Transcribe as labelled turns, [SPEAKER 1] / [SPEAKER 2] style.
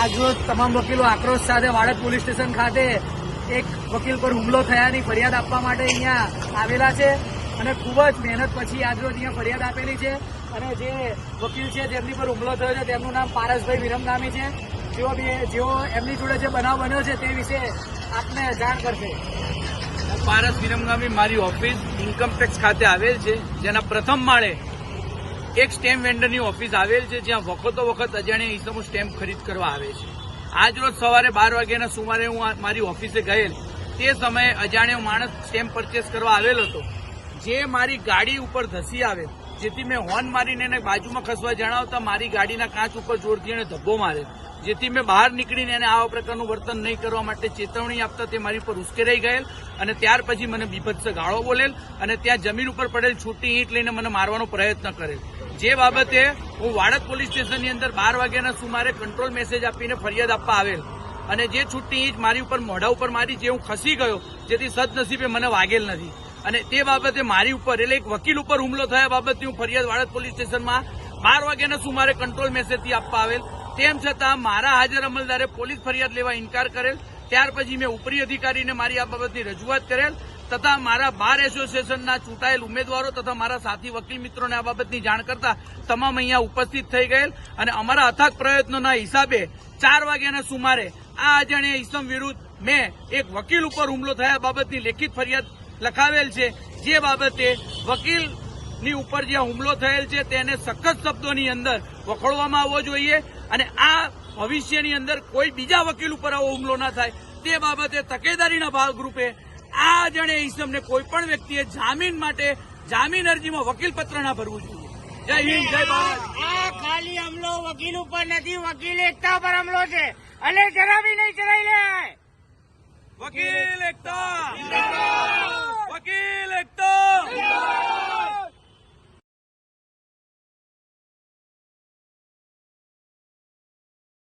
[SPEAKER 1] આજરોજ તમામ વકીલો આક્રોશ સાથે વાડજ પોલીસ સ્ટેશન ખાતે એક વકીલ પર હુમલો થયાની ફરિયાદ આપવા માટે અહીંયા આવેલા છે અને ખૂબ જ મહેનત પછી આજરોજ અહીંયા ફરિયાદ આપેલી છે અને જે વકીલ છે જેમની પર હુમલો થયો છે તેમનું નામ પારસભાઈ વિરમગામી છે. જેઓ જેઓ એમની જોડે જે બનાવ બન્યો છે તે વિશે આપને જાણ કરશે.
[SPEAKER 2] પારસ વિરમગામી મારી ઓફિસ ઇન્કમટેક્સ ખાતે આવેલ છે. જેના પ્રથમ માળે એક સ્ટેમ્પ વેન્ડરની ઓફિસ આવેલ છે, જ્યાં વખતો વખત અજાણ્યા ઈસમો સ્ટેમ્પ ખરીદ કરવા આવે છે. આજ રોજ સવારે બાર વાગ્યાના સુમારે હું મારી ઓફિસે ગયેલ. તે સમયે અજાણ્યો માણસ સ્ટેમ્પ પરચેસ કરવા આવેલ હતો. જે મારી ગાડી ઉપર ધસી આવે જેથી મેં હોર્ન મારીને એને બાજુમાં ખસવા જણાવતા મારી ગાડીના કાચ ઉપર જોરથી એને ધબ્બો મારે જેથી મેં બહાર નીકળીને એને આવા પ્રકારનું વર્તન નહીં કરવા માટે ચેતવણી આપતા તે મારી પર ઉશ્કેરાઈ ગયેલ અને ત્યાર પછી મને બીભત્સ ગાળો બોલેલ અને ત્યાં જમીન ઉપર પડેલ છૂટી ઈંટ લઈને મને મારવાનો પ્રયત્ન કરેલ. જે બાબતે હું વાડક પોલીસ સ્ટેશનની અંદર બાર વાગ્યાના સુમારે કંટ્રોલ મેસેજ આપીને ફરિયાદ આપવા આવેલ. અને જે છૂટની ઈંટ મારી ઉપર મોઢા ઉપર મારી જે હું ખસી ગયો, જેથી સદનસીબે મને વાગેલ નથી. અને તે બાબતે મારી ઉપર, એટલે એક વકીલ ઉપર હુમલો થયા બાબતની હું ફરિયાદ વાડદ પોલીસ સ્ટેશનમાં બાર વાગ્યાના સુમારે કંટ્રોલ મેસેજથી આપવા આવેલ. તેમ છતાં મારા હાજર અમલદારે પોલીસ ફરિયાદ લેવા ઇનકાર કરેલ. ત્યાર પછી મેં ઉપરી અધિકારીને મારી આ બાબતની રજૂઆત કરેલ. તથા મારા બાર એસોસિએશનના ચૂંટાયેલ ઉમેદવારો તથા મારા સાથી વકીલ મિત્રોને આ બાબતની જાણ કરતા તમામ અહીંયા ઉપસ્થિત થઈ ગયેલ અને અમારા અથાગ પ્રયત્નોના હિસાબે ચાર વાગ્યાના સુમારે આ અજાણ્યા ઈસમ વિરુદ્ધ મેં એક વકીલ ઉપર હુમલો થયા બાબતની લેખિત ફરિયાદ લખાવેલ છે. જે બાબતે વકીલની ઉપર જે હુમલો થયેલ છે તેને સખત શબ્દોની અંદર વખોડવામાં આવવો જોઈએ અને આ ભવિષ્યની અંદર કોઈ બીજા વકીલ ઉપર આવો હુમલો ના થાય. તે બાબતે તકેદારીના ભાગરૂપે આ જણે ઇસમને કોઈ પણ વ્યક્તિએ જામીન માટે જામીન અરજીમાં વકીલ પત્ર ના ભરવું જોઈએ. જય હિન્દ જય ભારત.
[SPEAKER 3] આ ખાલી હમલો વકીલ ઉપર નથી વકીલ એકતા પર હમલો છે. અને જરા બી નહીં ચલાવી લે.
[SPEAKER 2] વકીલ એકતા.